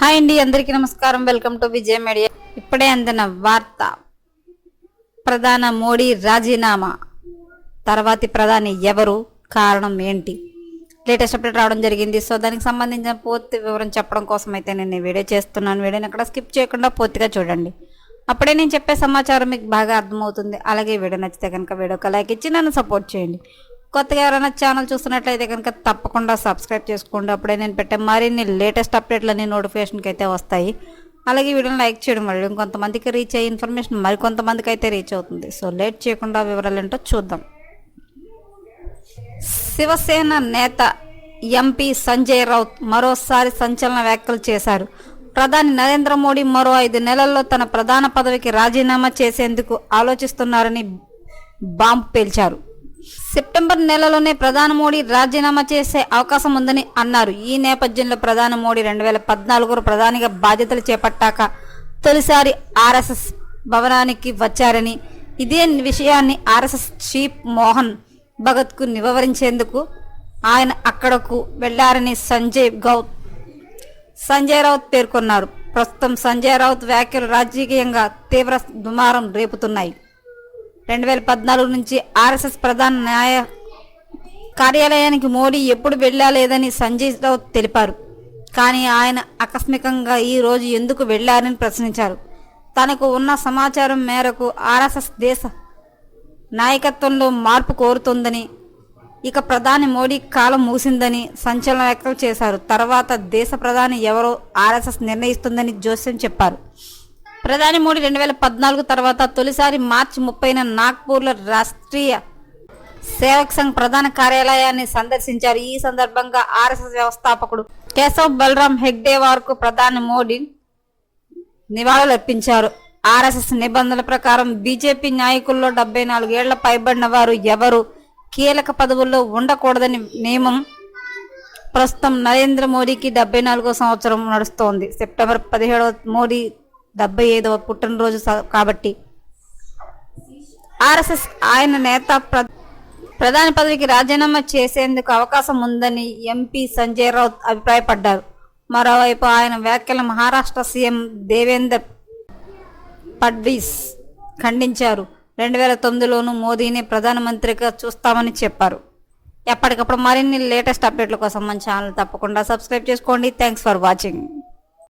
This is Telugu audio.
హాయ్ అండి అందరికీ నమస్కారం. Welcome to Vijay media. ఇప్పుడే అందిన వార్త. ప్రధాన మోడీ రాజీనామా. తర్వాతి ప్రధాని ఎవరు? కారణం ఏంటి? లేటెస్ట్ అప్డేట్ రావడం జరిగింది. సో దానికి సంబంధించిన పూర్తి వివరం చెప్పడం కోసం అయితే నేను వీడియో చేస్తున్నాను. వీడియోని అక్కడ స్కిప్ చేయకుండా పూర్తిగా చూడండి. అప్పుడే నేను చెప్పే సమాచారం మీకు బాగా అర్థమవుతుంది. అలాగే వీడియో నచ్చితే కనుక వీడియోకి లైక్ ఇచ్చి నన్ను సపోర్ట్ చేయండి. కొత్తగా ఎవరైనా ఛానల్ చూస్తున్నట్లయితే కనుక తప్పకుండా సబ్స్క్రైబ్ చేసుకోండి. అప్పుడే నేను పెట్టే మరిన్ని లేటెస్ట్ అప్డేట్లన్నీ నోటిఫికేషన్కి అయితే వస్తాయి. అలాగే వీడియోని లైక్ చేయడం వల్ల ఇంకొంతమందికి రీచ్ అయ్యే ఇన్ఫర్మేషన్ మరికొంతమందికి అయితే రీచ్ అవుతుంది. సో లేట్ చేయకుండా వివరాలు ఏంటో చూద్దాం. శివసేన నేత ఎంపీ సంజయ్ రౌత్ మరోసారి సంచలన వ్యాఖ్యలు చేశారు. ప్రధాని నరేంద్ర మోడీ మరో ఐదు నెలల్లో తన ప్రధాన పదవికి రాజీనామా చేసేందుకు ఆలోచిస్తున్నారని బాంబు పేల్చారు. సెప్టెంబర్ నెలలోనే ప్రధాని మోడీ రాజీనామా చేసే అవకాశం ఉందని అన్నారు. ఈ నేపథ్యంలో ప్రధాని మోడీ రెండు వేల పద్నాలుగులో ప్రధానిగా బాధ్యతలు చేపట్టాక తొలిసారి ఆర్ఎస్ఎస్ భవనానికి వచ్చారని ఇదే విషయాన్ని ఆర్ఎస్ఎస్ చీఫ్ మోహన్ భగత్కు వివరించేందుకు ఆయన అక్కడకు వెళ్ళారని సంజయ్ గౌత్ సంజయ్ రౌత్ పేర్కొన్నారు. ప్రస్తుతం సంజయ్ రావుత్ వ్యాఖ్యలు రాజకీయంగా తీవ్ర దుమారం రేపుతున్నాయి. రెండు వేల పద్నాలుగు నుంచి ఆర్ఎస్ఎస్ ప్రధాన న్యాయ కార్యాలయానికి మోడీ ఎప్పుడు వెళ్ళలేదని సంజయ్ రావు తెలిపారు. కానీ ఆయన ఆకస్మికంగా ఈ రోజు ఎందుకు వెళ్ళారని ప్రశ్నించారు. తనకు ఉన్న సమాచారం మేరకు ఆర్ఎస్ఎస్ దేశ నాయకత్వంలో మార్పు కోరుతుందని ఇక ప్రధాని మోడీ కాలం ముగిసిందని సంచలన వ్యక్తం చేశారు. తర్వాత దేశ ప్రధాని ఎవరో ఆర్ఎస్ఎస్ నిర్ణయిస్తుందని జోస్యం చెప్పారు. ప్రధాని మోడీ రెండు వేల పద్నాలుగు తర్వాత తొలిసారి మార్చి ముప్పైన నాగ్పూర్లో రాష్ట్రీయ సేవక్ సంఘ్ ప్రధాన కార్యాలయాన్ని సందర్శించారు. ఈ సందర్భంగా ఆర్ఎస్ఎస్ వ్యవస్థాపకుడు కేశవ్ బలరాం హెగ్డేవార్కు ప్రధాని మోడీ నివాళులర్పించారు ఆర్ఎస్ఎస్ నిబంధనల ప్రకారం బీజేపీ నాయకుల్లో డెబ్బై నాలుగేళ్ళ పైబడిన వారు ఎవరు కీలక పదవుల్లో ఉండకూడదని నియమం ప్రస్తుతం నరేంద్ర మోడీకి డెబ్బై నాలుగో సంవత్సరం నడుస్తోంది. సెప్టెంబర్ పదిహేడవ మోడీ డెబ్బై ఐదవ పుట్టినరోజు కాబట్టి. ఆర్ఎస్ఎస్ ఆయన నేత ప్ర ప్రధాని పదవికి రాజీనామా చేసేందుకు అవకాశం ఉందని ఎంపీ సంజయ్ రావు అభిప్రాయపడ్డారు. మరోవైపు ఆయన వ్యాఖ్యలు మహారాష్ట్ర సీఎం దేవేందర్ ఫడ్వీస్ ఖండించారు. రెండు వేల తొమ్మిదిలోనూ మోదీని ప్రధానమంత్రిగా చూస్తామని చెప్పారు. ఎప్పటికప్పుడు మరిన్ని లేటెస్ట్ అప్డేట్ల కోసం మన ఛానల్ తప్పకుండా సబ్స్క్రైబ్ చేసుకోండి. Thanks for watching.